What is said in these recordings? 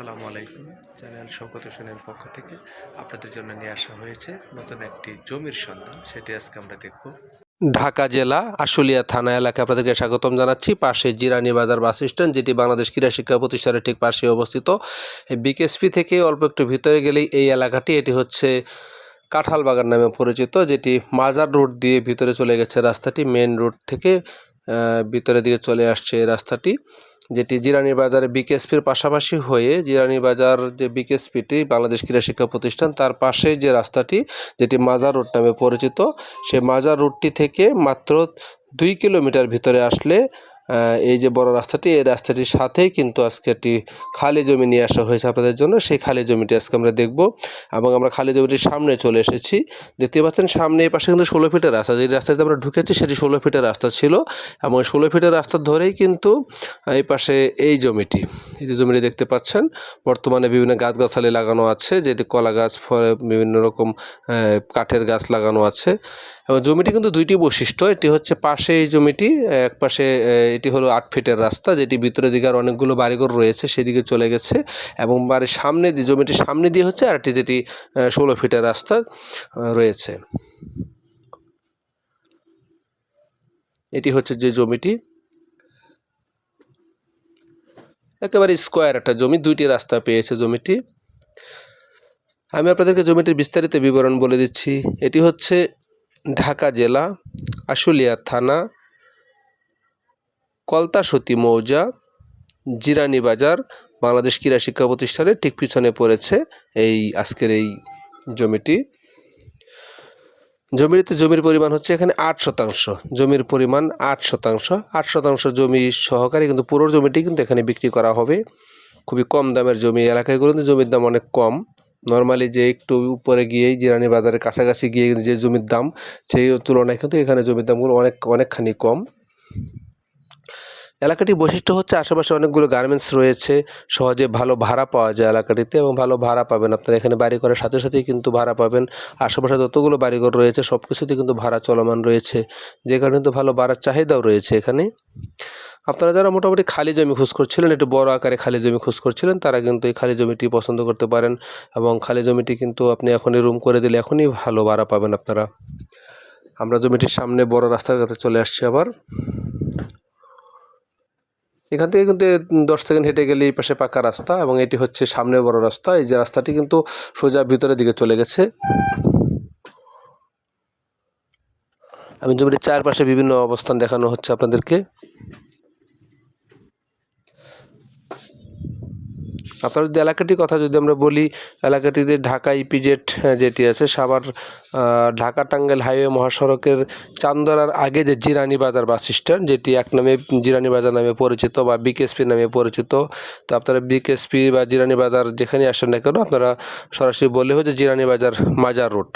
আসসালামু আলাইকুম। চ্যানেল শওকত হোসেনের পক্ষ থেকে আপনাদের জন্য নিয়ে আসা হয়েছে নতুন একটি জমির সন্ধান। সেটি আজকে আমরা দেখব। ঢাকা জেলা আশুলিয়া থানা এলাকায় আপনাদেরকে স্বাগতম জানাচ্ছি। পাশে জিরানি বাজার বাস স্ট্যান্ড, যেটি বাংলাদেশ ক্রীড়া শিক্ষা প্রতিষ্ঠানের ঠিক পাশে অবস্থিত। বিকেএসপি থেকে অল্প একটু ভিতরে গেলেই এই এলাকাটি, এটি হচ্ছে কাঁঠাল বাগান নামে পরিচিত, যেটি মাজার রোড দিয়ে ভিতরে চলে গেছে রাস্তাটি। মেন রোড থেকে ভিতরের দিকে চলে আসছে রাস্তাটি। যেটি জিরানি বাজারে বিকেএসপির পাশাপাশি হয়ে জিরানি বাজার যে বিকেএসপিটি, বাংলাদেশ ক্রীড়া শিক্ষা প্রতিষ্ঠান, তার পাশে যে রাস্তাটি, যেটি মাজার রোড নামে পরিচিত সেই মাজার রোডটি থেকে মাত্র দুই কিলোমিটার ভিতরে আসলে এই যে বড় রাস্তাটি, এই রাস্তাটির সাথেই কিন্তু আজকে একটি খালি জমি নিয়ে আসা হয়েছে আপনাদের জন্য। সেই খালি জমিটি আজকে আমরা দেখব এবং আমরা খালি জমিটির সামনে চলে এসেছি। দেখতে পাচ্ছেন, সামনে এই পাশে কিন্তু ষোলো ফিটের রাস্তা, যে রাস্তাতে আমরা ঢুকেছি সেটি ষোলো ফিটের রাস্তা ছিল এবং ষোলো ফিটের রাস্তা ধরেই কিন্তু এই পাশে এই জমিটি, এই যে জমিটি দেখতে পাচ্ছেন, বর্তমানে বিভিন্ন গাছগাছালি লাগানো আছে, যেটি কলা গাছ বিভিন্ন রকম কাঠের গাছ লাগানো আছে। এবং জমিটি কিন্তু দুইটি বৈশিষ্ট্য। এটি হচ্ছে পাশে এই জমিটি, এক পাশে এটি হলো আট ফিটের রাস্তা, যেটি ভিতরের দিকে আর অনেকগুলো বাড়িঘর রয়েছে, সেদিকে চলে গেছে। এবং বাড়ির সামনে দিয়ে, জমিটির সামনে দিয়ে হচ্ছে আরেকটি যেটি ষোলো ফিটের রাস্তা রয়েছে। এটি হচ্ছে যে জমিটি। একেবারে স্কোয়ার একটা জমি, দুইটি রাস্তা পেয়েছে জমিটি। আমি আপনাদেরকে জমিটির বিস্তারিত বিবরণ বলে দিচ্ছি। এটি হচ্ছে ঢাকা জেলা, আশুলিয়া থানা কলতাসতী মৌজা, জিরানি বাজার, বাংলাদেশ ক্রীড়া শিক্ষা প্রতিষ্ঠানের ঠিক পিছনে পড়েছে এই আজকের এই জমিটি। জমিতে জমির পরিমাণ হচ্ছে এখানে আট শতাংশ। জমির পরিমাণ আট শতাংশ। আট শতাংশ জমি সহকারে কিন্তু পুরো জমিটি কিন্তু এখানে বিক্রি করা হবে। খুবই কম দামের জমি। এলাকায় কিন্তু জমির দাম অনেক কম। নর্মালি যে একটু উপরে গিয়েই জিরানি বাজারের কাছাকাছি গিয়ে যে জমির দাম, সেই তুলনায় কিন্তু এখানে জমির দামগুলো অনেক, অনেকখানি কম। এলাকাটির বৈশিষ্ট্য হচ্ছে আশেপাশে অনেকগুলো গার্মেন্টস রয়েছে, সহজে ভালো ভাড়া পাওয়া যায় এলাকাটিতে এবং ভালো ভাড়া পাবেন। আপনারা এখানে বাড়ি করার সাথে সাথেই কিন্তু ভাড়া পাবেন। আশেপাশে যতগুলো বাড়িঘর রয়েছে সব কিছুতে কিন্তু ভাড়া চলমান রয়েছে। যে কারণে কিন্তু ভালো ভাড়ার চাহিদাও রয়েছে এখানে। আপনারা যারা মোটামুটি খালি জমি খোঁজ করছিলেন, একটু বড় আকারে খালি জমি খোঁজ করছিলেন, তারা কিন্তু এই খালি জমিটি পছন্দ করতে পারেন এবং খালি জমিটি কিন্তু আপনি এখনই রুম করে দিলে এখনই ভালো ভাড়া পাবেন আপনারা। আমরা জমিটির সামনে বড় রাস্তার কাছে চলে আসছি আবার। এখান থেকে কিন্তু দশ সেকেন্ড হেঁটে গেলে এই পাশে পাকা রাস্তা এবং এটি হচ্ছে সামনে বড় রাস্তা। এই যে রাস্তাটি কিন্তু সোজা ভিতরের দিকে চলে গেছে। আমি জমিটির চারপাশে বিভিন্ন অবস্থান দেখানো হচ্ছে আপনাদেরকে। আপনার যদি এলাকাটির কথা যদি আমরা বলি, এলাকাটিতে ঢাকা ইপিজেড যেটি আছে, সাভার ঢাকা টাঙ্গাইল হাইওয়ে মহাসড়কের চান্দরার আগে যে জিরানি বাজার বাস স্ট্যান্ড, যেটি এক নামে জিরানি বাজার নামে পরিচিত বা বিকেএসপি নামে পরিচিত। তো আপনারা বিকেএসপি বা জিরানি বাজার যেখানে আসেন না কেন, আপনারা সরাসরি বললে হচ্ছে জিরানি বাজার মাজার রোড।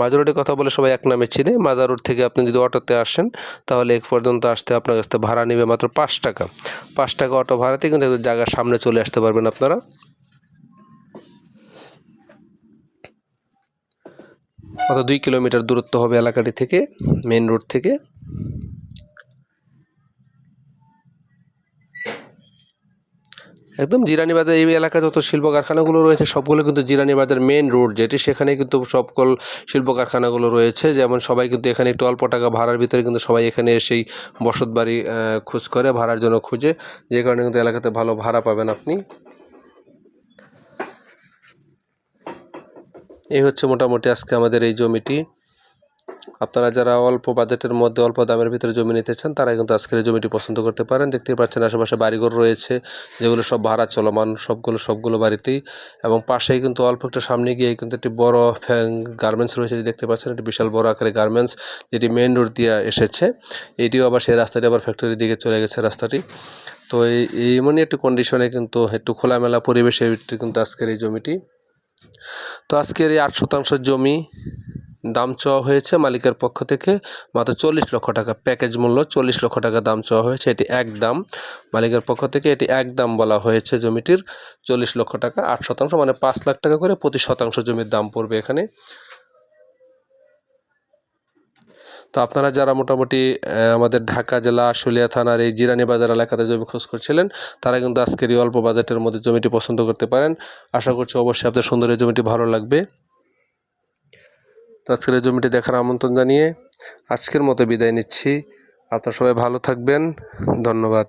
মাজার রোডের কথা বলে সবাই এক নামে চিনে। মাজার রোড থেকে আপনি যদি অটোতে আসেন, তাহলে এক পর্যন্ত আসতে আপনার কাছ থেকে ভাড়া নেবে মাত্র পাঁচ টাকা। পাঁচ টাকা অটো ভাড়াতে কিন্তু জায়গার সামনে চলে আসতে পারবেন আপনারা। অত দুই কিলোমিটার দূরত্ব হবে এলাকাটি থেকে মেন রোড থেকে। একদম জিরানি বাজার এই এলাকায় যত শিল্প কারখানাগুলো রয়েছে, সবগুলো কিন্তু জিরানি বাজার মেন রোড যেটি সেখানে কিন্তু সকল শিল্প কারখানাগুলো রয়েছে। যেমন সবাই কিন্তু এখানে একটু অল্প টাকা ভাড়ার ভিতরে কিন্তু সবাই এখানে এসেই বসত বাড়ি খোঁজ করে, ভাড়ার জন্য খুঁজে। যে কারণে কিন্তু এলাকাতে ভালো ভাড়া পাবেন আপনি। এই হচ্ছে মোটামুটি আজকে আমাদের এই জমিটি। আপনারা যারা অল্প বাজেটের মধ্যে, অল্প দামের ভিতরে জমি নিতে চান, তারা কিন্তু আজকের এই জমিটি পছন্দ করতে পারেন। দেখতে পাচ্ছেন আশেপাশে বাড়িঘর রয়েছে, যেগুলো সব ভাড়া চলমান, সবগুলো সবগুলো বাড়িতেই। এবং পাশেই কিন্তু অল্প একটু সামনে গিয়ে কিন্তু একটি বড় গার্মেন্টস রয়েছে দেখতে পাচ্ছেন, একটি বিশাল বড় আকারে গার্মেন্টস, যেটি মেন রোড দিয়ে এসেছে। এটিও আবার সেই রাস্তাটি, আবার ফ্যাক্টরির দিকে চলে গেছে রাস্তাটি। তো এই এমনই একটু কন্ডিশনে কিন্তু একটু খোলামেলা পরিবেশে কিন্তু আজকের এই জমিটি। তো আজকের এই আট শতাংশ জমি দাম চাওয়া হয়েছে মালিকের পক্ষ থেকে। মাত্র চল্লিশ লক্ষ টাকা প্যাকেজ মূল্য, চল্লিশ লক্ষ টাকা দাম চাওয়া হয়েছে। এটি এক দাম। মালিকের পক্ষ থেকে এটি এক দাম বলা হয়েছে জমিটির। চল্লিশ লক্ষ টাকা, আট শতাংশ মানে পাঁচ লাখ টাকা করে প্রতি শতাংশ জমির দাম পড়বে এখানে। তো আপনারা যারা মোটামুটি আমাদের ঢাকা জেলা, আশুলিয়া থানার এই জিরানি বাজার এলাকাতে জমি খোঁজ করছিলেন, তারা কিন্তু আজকের এই অল্প বাজেটের মধ্যে জমিটি পছন্দ করতে পারেন। আশা করছি অবশ্যই আপনার সুন্দর এই জমিটি ভালো লাগবে। তো আজকের এই জমিটি দেখার আমন্ত্রণ জানিয়ে আজকের মতো বিদায় নিচ্ছি। আপনারা সবাই ভালো থাকবেন। ধন্যবাদ।